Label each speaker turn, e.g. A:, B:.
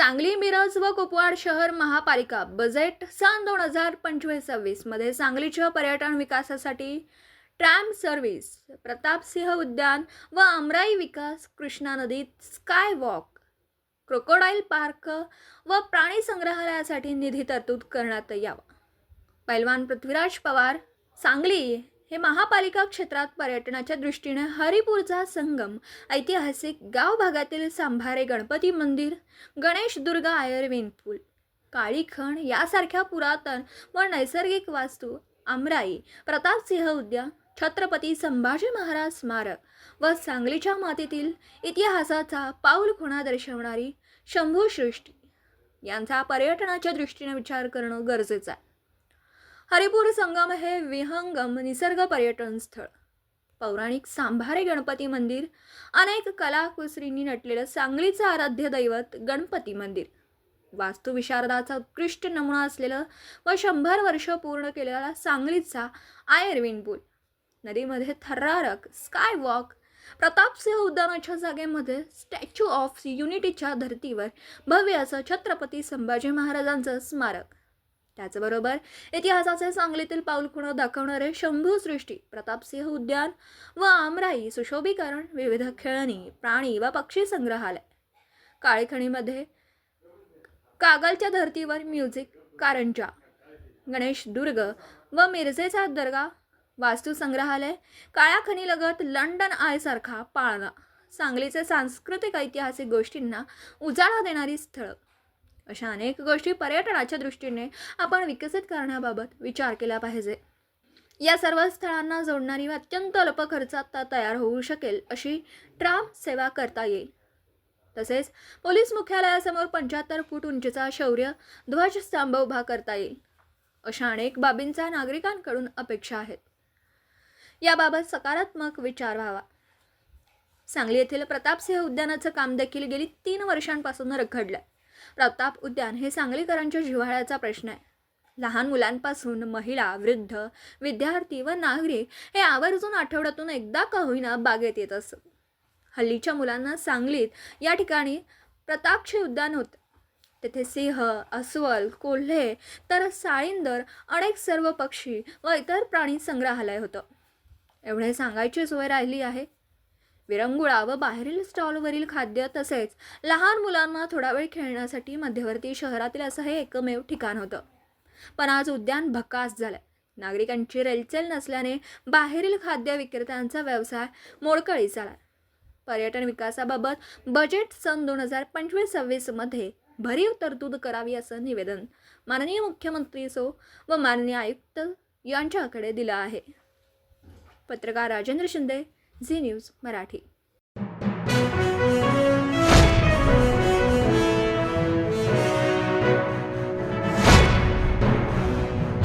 A: सांगली मिरज व कुपवाड शहर महापालिका बजेट सन दोन हजार पंचवीस सव्वीसमध्ये सांगलीच्या पर्यटन विकासासाठी ट्रॅम सर्व्हिस प्रतापसिंह उद्यान व अमराई विकास कृष्णा नदीत स्काय वॉक क्रोकोडाईल पार्क व प्राणी संग्रहालयासाठी निधी तरतूद करण्यात यावा. पैलवान पृथ्वीराज पवार सांगली. हे महापालिका क्षेत्रात पर्यटनाच्या दृष्टीने हरिपूरचा संगम ऐतिहासिक गाव भागातील सांभारे गणपती मंदिर गणेश दुर्ग आयर्वेन पूल काळीखण यासारख्या पुरातन व नैसर्गिक वास्तू आमराई प्रतापसिंह उद्यान छत्रपती संभाजी महाराज स्मारक व सांगलीच्या मातीतील इतिहासाचा पाऊल खुणा दर्शवणारी शंभूसृष्टी. यांचा पर्यटनाच्या दृष्टीने विचार करणं गरजेचं आहे. हरिपूर संगम हे विहंगम निसर्ग पर्यटन स्थळ. पौराणिक सांभारे गणपती मंदिर अनेक कलाकुसरींनी नटलेलं सांगलीचं आराध्य दैवत गणपती मंदिर. वास्तुविशारदाचा उत्कृष्ट नमुना असलेलं व शंभर वर्ष पूर्ण केलेला सांगलीचा आयर्विन पूल. नदीमध्ये थरारक स्काय वॉक प्रतापसिंह उद्यानाच्या जागेमध्ये स्टॅच्यू ऑफ युनिटीच्या धर्तीवर भव्य असं छत्रपती संभाजी महाराजांचं स्मारक. त्याचबरोबर इतिहासाचे सांगलीतील पाऊलखुणं दाखवणारे शंभू सृष्टी प्रतापसिंह उद्यान व आमराई सुशोभीकरण विविध खेळणी प्राणी व पक्षी संग्रहालय. काळेखणीमध्ये कागलच्या धर्तीवर म्युझिक कारंजा गणेश दुर्ग व मिरजेचा दर्गा वास्तू संग्रहालय काळ्या खणीलगत लंडन आयसारखा पाळणा सांगलीचे सांस्कृतिक ऐतिहासिक गोष्टींना उजाळा देणारी स्थळं अशा अनेक गोष्टी पर्यटनाच्या दृष्टीने आपण विकसित करण्याबाबत विचार केला पाहिजे. या सर्व स्थळांना जोडणारी व अत्यंत अल्प खर्चात तयार होऊ शकेल अशी ट्राम सेवा करता येईल. तसेच पोलीस मुख्यालयासमोर पंच्याहत्तर फूट उंचीचा शौर्य ध्वजस्तंभ उभा करता येईल. अशा अनेक बाबींचा नागरिकांकडून अपेक्षा आहेत. याबाबत सकारात्मक विचार व्हावा. सांगली येथील प्रतापसिंह उद्यानाचं काम देखील गेली तीन वर्षांपासून रखडलं प्रताप उद्यान हे सांगलीकरांच्या जिव्हाळ्याचा प्रश्न आहे. लहान मुलांपासून महिला वृद्ध विद्यार्थी व नागरिक हे आवर्जून आठवड्यातून एकदा का होईना बागेत येत असत. हल्लीच्या मुलांना सांगलीत या ठिकाणी प्रतापशी उद्यान होतं. तेथे सिंह अस्वल कोल्हे तर साळींदर अनेक सर्व पक्षी व इतर प्राणी संग्रहालय होतं. एवढे सांगायची सोय राहिली आहे. विरंगुळा व बाहेरील स्टॉलवरील खाद्य तसेच लहान मुलांना थोडा वेळ खेळण्यासाठी मध्यवर्ती शहरातील असं हे एकमेव ठिकाण होतं. पण आज उद्यान भकास झालं नागरिकांची रेलचेल नसल्याने बाहेरील खाद्य विक्रेत्यांचा व्यवसाय मोडकळीस झाला पर्यटन विकासाबाबत बजेट सन दोन हजार पंचवीस सव्वीसमध्ये भरीव तरतूद करावी असं निवेदन माननीय मुख्यमंत्री सो व माननीय आयुक्त यांच्याकडे दिलं आहे. पत्रकार राजेंद्र शिंदे झी न्यूज मराठी.